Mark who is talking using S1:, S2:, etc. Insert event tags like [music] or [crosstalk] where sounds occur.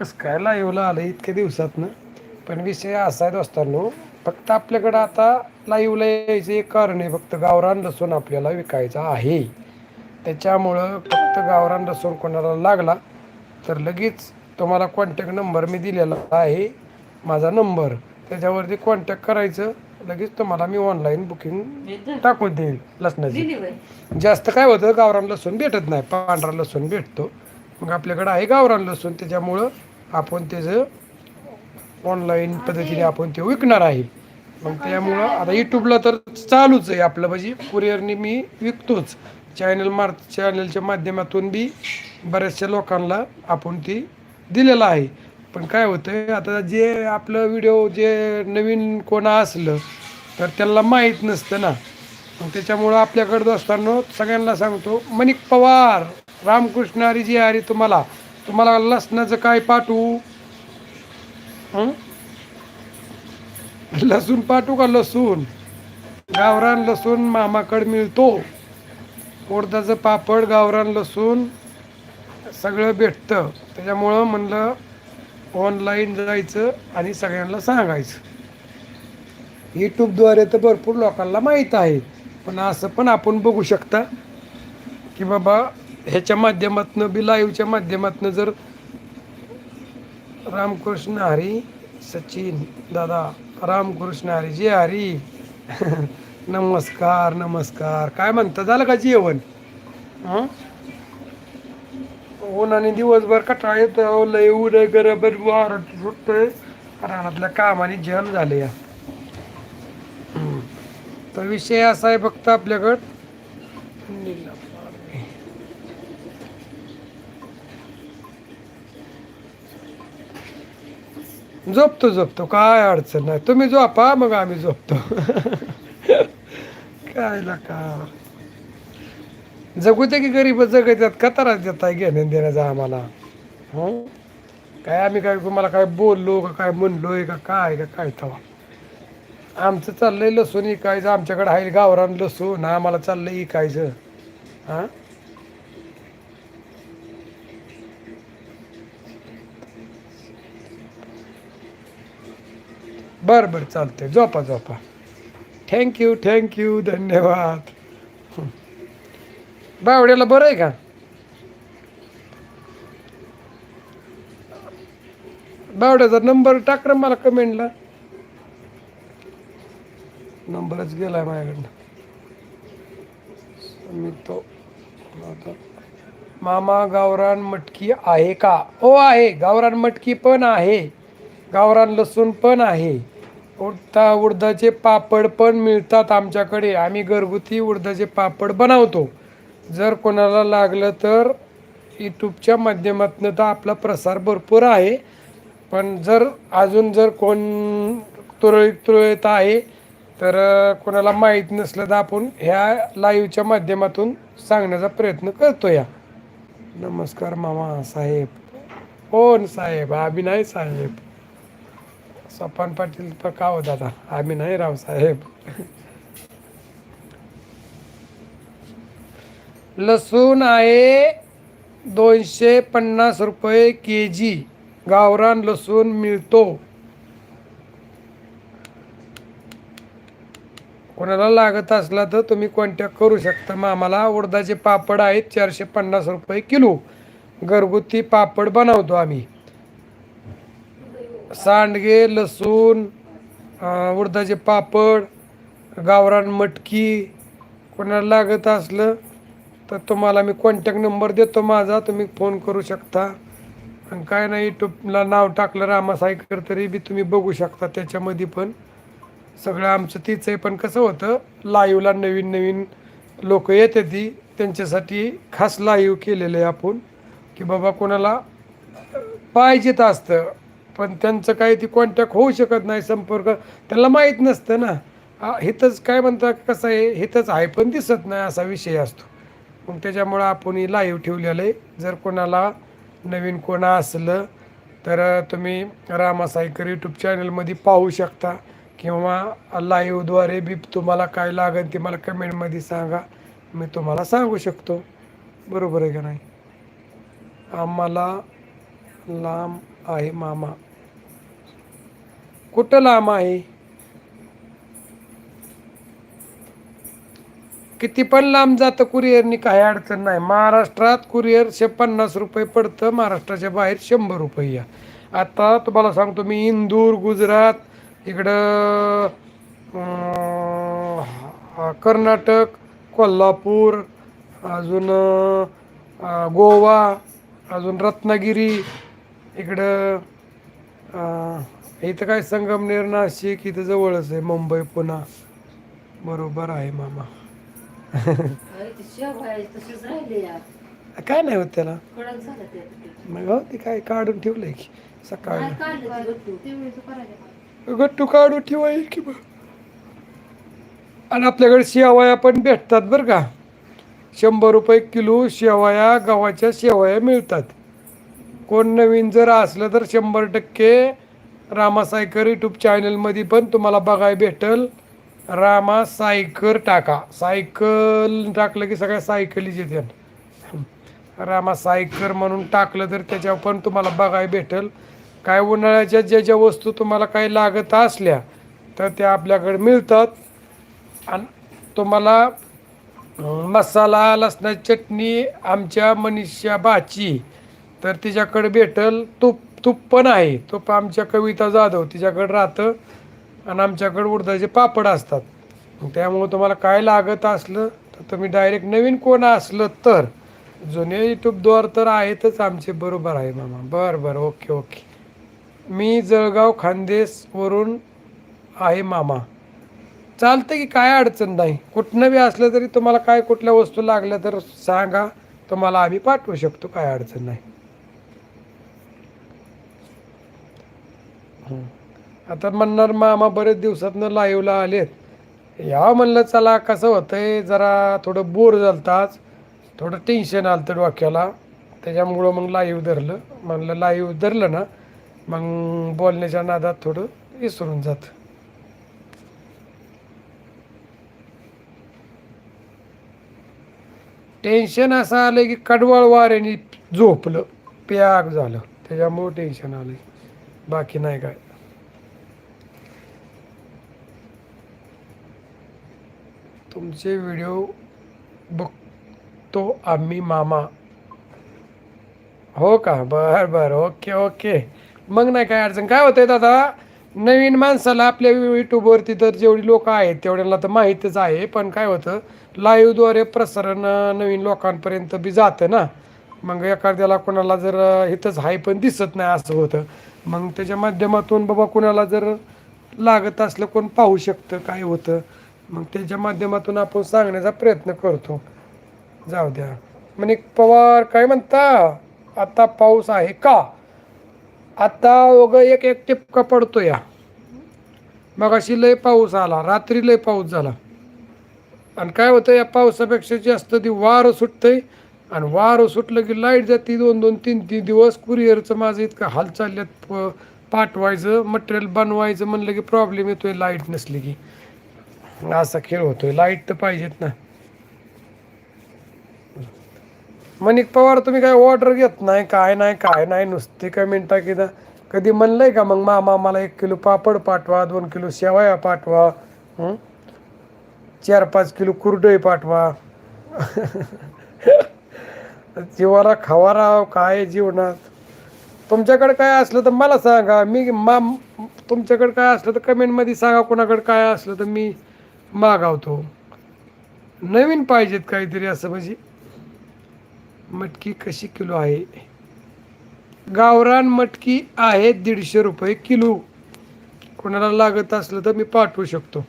S1: कस काय लाईव्हला आलं इतक्या दिवसातनं. पण विषय असा आहे दोस्तांनो फक्त आपल्याकडं आता लाईव्हला यायचं एक कारण आहे फक्त गावरान लसूण आपल्याला विकायचा आहे. त्याच्यामुळं फक्त गावरान लसूण कोणाला लागला तर लगेच तुम्हाला कॉन्टॅक्ट नंबर मी दिलेला आहे माझा नंबर त्याच्यावरती कॉन्टॅक्ट करायचं लगेच तुम्हाला मी ऑनलाईन बुकिंग टाकून देईल लसणाची. जास्त काय होतं गावरान लसूण भेटत नाही पांढरा लसूण भेटतो. मग आपल्याकडं आहे गावरान लसूण त्याच्यामुळं आपण त्याचं ऑनलाईन पद्धतीने आपण ते विकणार आहे. मग त्यामुळं आता यूट्यूबला तर चालूच आहे आपलं म्हणजे कुरिअरने मी विकतोच. चॅनल मार चॅनलच्या माध्यमातून बी बऱ्याचशा लोकांना आपण ती दिलेलं आहे. पण काय होतं आता जे आपलं व्हिडिओ जे नवीन कोणा असलं तर त्यांना माहीत नसतं ना. मग त्याच्यामुळं आपल्याकडं असताना सगळ्यांना सांगतो मनिक पवार रामकृष्ण हरी जी हरी तुम्हाला. तुम्हाला लसणाचं काय पाठवू? लसूण पाठवू का लसूण? गावरान लसूण मामाकडे मिळतो. उडदाचं पापड गावरान लसूण सगळं भेटतं. त्याच्यामुळं म्हणलं ऑनलाईन जायचं आणि सगळ्यांना सांगायचं. यूट्यूबद्वारे तर भरपूर लोकांना माहीत आहे. पण असं पण आपण बघू शकता की बाबा ह्याच्या माध्यमातनं बी लाईव्हच्या माध्यमातनं जर रामकृष्ण हरी सचिन दादा रामकृष्ण हरी जे हरी. [laughs] नमस्कार नमस्कार. काय म्हणता? झालं का जेवण? हं? ऊन आणि दिवसभर कटाळा येतो लय ऊन गरबर वार सुटतोय. रानातल्या कामाने जन झाले या. तर विषय असा आहे फक्त आपल्याकडं. झोपतो झोपतो. काय अडचण नाही. तुम्ही झोपा मग आम्ही झोपतो. [laughs] काय का जगू दे की गरीब जगत आहेत का त्रास देताय घेण्या देण्याचा आम्हाला. हं? काय आम्ही काय तुम्हाला काय बोललो का काय म्हणलोय का काय का काय तवा. आमचं चाललंय लसूण इकायचं. आमच्याकडे आहे गावरान लसूण. आम्हाला चाललंय इकायचं. हां? बरं बरं चालतंय. झोपा झोपा थँक्यू थँक्यू धन्यवाद. बावड्याला बरं आहे का? बावड्याचा नंबर टाक रे मला कमेंटला नंबरच गेलाय माझ्याकडनं. मी तो मामा गावरान मटकी आहे का? हो आहे. गावरान मटकी पण आहे. गावरान लसूण पण आहे. उडता उडदाचे पापड पण मिळतात आमच्याकडे. आम्ही घरगुती उडदाचे पापड बनवतो. जर कोणाला लागलं तर यूट्यूबच्या माध्यमातून तर आपला प्रसार भरपूर आहे. पण जर अजून जर कोण तुरळीत तुरळीत आहे तर कोणाला माहीत नसलं तर आपण ह्या लाईव्हच्या माध्यमातून सांगण्याचा प्रयत्न करतो या नमस्कार मामा साहेब. कोण साहेब अभिनय साहेब. सोपान पाटील तर का हो आता आम्ही नाही राव साहेब. लसूण आहे दोनशे पन्नास रुपये के जी गावरान लसूण मिळतो. कोणाला लागत असला तर तुम्ही कॉन्टॅक्ट करू शकता. मग आम्हाला उडदाचे पापड आहेत चारशे पन्नास रुपये किलो. घरगुती पापड बनवतो आम्ही. सांडगे लसूण उडदाचे पापड गावरान मटकी कोणाला लागत असलं तर तुम्हाला मी कॉन्टॅक्ट नंबर देतो माझा तुम्ही फोन करू शकता. आणि काय नाही यूट्यूबला नाव टाकलं रामासाईकर तरी बी तुम्ही बघू शकता त्याच्यामध्ये पण. सगळं आमचं तीच आहे पण कसं होतं लाईवला नवीन नवीन लोक येते ती त्यांच्यासाठी खास लाईव्ह केलेलं आहे आपण की बाबा कोणाला पाहिजेत असतं. पण त्यांचं काही ती कॉन्टॅक्ट होऊ शकत नाही संपर्क. त्यांना माहीत नसतं ना. हा, हिथंच काय म्हणतात कसं आहे हिथंच आहे पण दिसत नाही असा विषय असतो. मग त्याच्यामुळं आपण ही लाईव्ह ठेवलेलं आहे. जर कोणाला नवीन कोणा असलं तर तुम्ही रामासाईकर यूट्यूब चॅनलमध्ये पाहू शकता. किंवा लाईव्हद्वारे बी तुम्हाला काय लागेल ते मला कमेंटमध्ये सांगा. मी तुम्हाला सांगू शकतो. बरोबर आहे का नाही? आम्हाला लांब आहे मामा. कुठं लांब आहे? किती पण लांब जातं कुरिअरनी काही अडचण नाही. महाराष्ट्रात कुरिअरशे पन्नास रुपये पडतं महाराष्ट्राच्या बाहेर शंभर रुपये या. आता तुम्हाला सांगतो मी इंदूर गुजरात इकडं कर्नाटक कोल्हापूर अजून गोवा अजून रत्नागिरी इकडं इथं काय संगमनेर नाशिक इथं जवळच आहे मुंबई पुणा. बरोबर आहे मामा. काय नाही होत त्याला. मग हो ते काय काढून ठेवलंय की सकाळी.
S2: गट्टू?
S1: काढून ठेवाय की आणि आपल्याकडे शेवया पण भेटतात बरं का. शंभर रुपये किलो शेवया गव्हाच्या शेवया मिळतात. कोण नवीन जर असलं तर शंभर टक्के रामा सायकर यूट्यूब चॅनलमध्ये पण तुम्हाला बघायला भेटल. रामा सायकर टाका. सायकल टाकलं की सगळ्या सायकलीच येते रामा सायकर म्हणून टाकलं तर त्याच्यावर पण तुम्हाला बघायला भेटल. काय उन्हाळ्याच्या ज्या ज्या वस्तू तुम्हाला काही लागत असल्या तर त्या आपल्याकडे मिळतात. आणि तुम्हाला मसाला लसणाची चटणी आमच्या मनीषा भाची तर तिच्याकडे भेटल तूप. तूप पण आहे. तूप आमच्या कविता जाधव तिच्याकडे राहतं आणि आमच्याकडे उडदाचे पापड असतात. त्यामुळं तुम्हाला काय लागत असलं तर तुम्ही डायरेक्ट नवीन कोण असलं तर जुने यूट्यूबद्वार तर आहेतच आमचे बरोबर आहे मामा. बरं बरं ओके ओके मी जळगाव खानदेशवरून आहे मामा. चालतं की काय अडचण नाही. कुठनं बी असलं तरी तुम्हाला काय कुठल्या वस्तू लागल्या तर सांगा. तुम्हाला आम्ही पाठवू शकतो काय अडचण नाही. आता म्हणणार मामा बरेच दिवसातनं लाईव्हला आलेत. या म्हणलं चला कसं होतंय जरा थोडं बोर झालं आज थोडं टेन्शन आलं तर डोक्याला. त्याच्यामुळं मग लाईव्ह धरलं. म्हणलं लाईव्ह धरलं ना मग बोलण्याच्या नादात थोडं विसरून जातं. टेन्शन असं आलं की कडवळ वाऱ्याने झोपलं. प्याग झालं. त्याच्यामुळं टेन्शन आलं बाकी नाही काय. तुमचे व्हिडिओ बघतो आम्ही मामा. हो का? बर बर. Okay okay. मग नाही काय अडचण. काय होतंय दादा? नवीन माणसाला आपल्या यूट्यूबवरती तर जेवढी लोक आहेत तेवढ्याला तर माहीतच आहे. पण काय होतं? लाईव्हद्वारे प्रसारण नवीन लोकांपर्यंत बी जातं ना. मग एखाद्याला कोणाला जर इथंच हाय पण दिसत नाही असं होतं. मग त्याच्या माध्यमातून बाबा कोणाला जर लागत असलं कोण पाहू शकतं काय होतं. मग त्याच्या माध्यमातून आपण सांगण्याचा प्रयत्न करतो. जाऊ द्या. म्हणे पवार काय म्हणता? आता पाऊस आहे का? आता उग एक एक टिपका पडतो या. मग अशी लय पाऊस आला रात्री लय पाऊस झाला. आणि काय होतं या पावसापेक्षा जास्त ती वारं सुटतंय. आणि वारं सुटलं की लाइट जाते दोन दोन तीन तीन दिवस. कुरिअरचं माझं इतकं हाल चालल्यात प- पाठवायचं मटेरियल बनवायचं म्हणलं की प्रॉब्लेम येतोय लाइट नसली की. असा खेळ होतोय. लाइट तर पाहिजेत ना. मनिक पवार तुम्ही काय ऑर्डर घेत नाही? काय नाही काय नाही नुसते काय मिनटा की कधी म्हणलंय का मग मामा मला एक किलो पापड पाठवा दोन किलो शेवया पाठवा चार पाच किलो कुरडई पाठवा. [laughs] जीवाला खावा राव काय जीवनात? तुमच्याकडे काय असलं तर मला सांगा. मी मा तुमच्याकडे काय असलं तर कमेंटमध्ये सांगा कोणाकडे काय असलं तर मी मागावतो. नवीन पाहिजेत काहीतरी असं म्हणजे. मटकी कशी किलो आहे? गावरान मटकी आहे दीडशे रुपये किलो. कोणाला लागत असलं तर मी पाठवू शकतो.